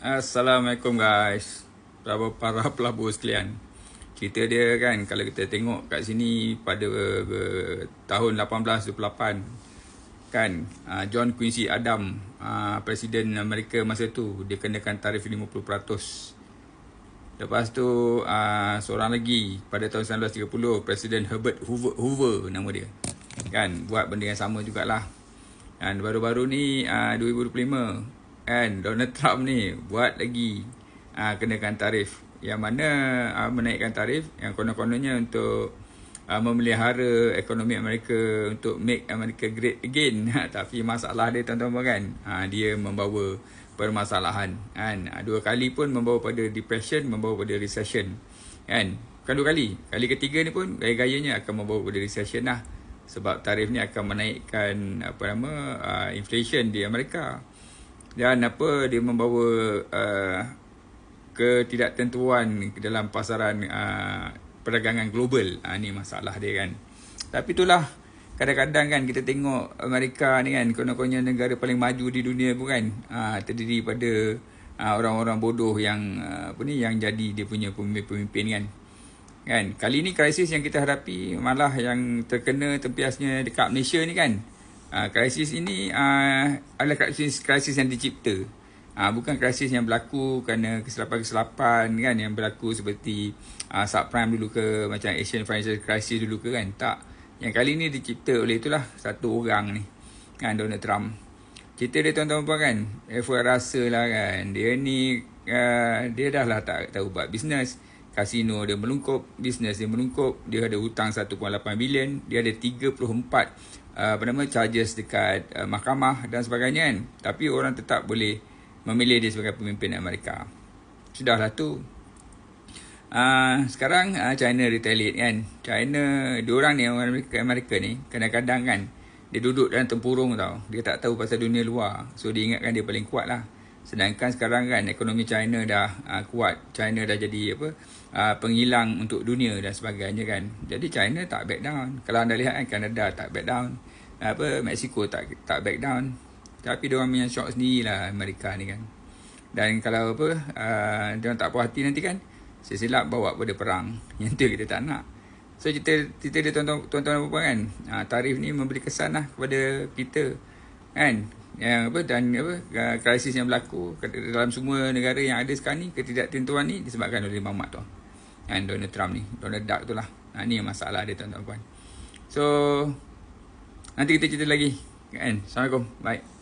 Assalamualaikum guys. Para, para pelabur sekalian. Cerita dia kan Kalau kita tengok kat sini Pada uh, tahun 1828 Kan uh, John Quincy Adam uh, Presiden Amerika masa tu Dia kenakan tarif 50% Lepas tu uh, Seorang lagi Pada tahun 1930 Presiden Herbert Hoover, Hoover Nama dia. Kan Buat benda yang sama jugalah. Dan baru-baru ni uh, 2025 kan Donald Trump ni buat lagi uh, kenakan tarif. Yang mana uh, menaikkan tarif yang konon-kononnya untuk uh, memelihara ekonomi Amerika untuk make America great again. Tapi masalah dia tuan-tuan kan? Uh, dia membawa permasalahan kan? Uh, dua kali pun membawa pada depression membawa pada recession kan? Bukan dua kali. Kali ketiga ni pun gaya-gayanya akan membawa pada recession lah. Sebab tarif ni akan menaikkan apa nama uh, inflation di Amerika dan apa dia membawa uh, ketidaktentuan dalam pasaran uh, perdagangan global. Uh, ni masalah dia kan. Tapi itulah kadang-kadang kan kita tengok Amerika ni kan konon-kononnya negara paling maju di dunia pun kan. Uh, terdiri pada uh, orang-orang bodoh yang uh, apa ni yang jadi dia punya pemimpin-pemimpin kan. Kan? Kali ni krisis yang kita hadapi malah yang terkena tempiasnya dekat Malaysia ni kan Uh, krisis ini uh, adalah krisis krisis yang dicipta. Uh, bukan krisis yang berlaku kerana kesilapan-kesilapan kan yang berlaku seperti uh, subprime dulu ke macam Asian Financial Crisis dulu ke kan. Tak. Yang kali ini dicipta oleh itulah satu orang ni. Kan Donald Trump. Cerita dia tuan-tuan puan kan. Eva rasa lah kan. Dia ni uh, dia dah lah tak tahu buat bisnes. Kasino dia melungkup, bisnes dia melungkup, dia ada hutang 1.8 bilion, dia ada 34 Uh, apa nama charges dekat uh, mahkamah dan sebagainya kan. Tapi orang tetap boleh memilih dia sebagai pemimpin Amerika. Sudahlah tu. Uh, sekarang uh, China retaliate kan. China dua orang ni orang Amerika, Amerika ni kadang-kadang kan dia duduk dalam tempurung tau. Dia tak tahu pasal dunia luar. So dia ingatkan dia paling kuat lah sedangkan sekarang kan ekonomi China dah uh, kuat China dah jadi apa uh, penghilang untuk dunia dan sebagainya kan. Jadi China tak back down. Kalau anda lihat kan Canada tak back down. Apa Mexico tak tak back down. Tapi dia orang punya shock sendirilah Amerika ni kan. Dan kalau apa uh, dia tak puas hati nanti kan silap bawa pada perang. Yang tu kita tak nak. So cerita cerita dia tuan-tuan tuan-tuan apa kan. Uh, tarif ni memberi kesan lah kepada kita. Kan? Yang apa dan apa krisis yang berlaku dalam semua negara yang ada sekarang ni ketidaktentuan ni disebabkan oleh mamat tu. Kan Donald Trump ni Donald Duck tu lah. Ha, ni masalah dia tuan-tuan puan. So nanti kita cerita lagi. Kan? Assalamualaikum. Bye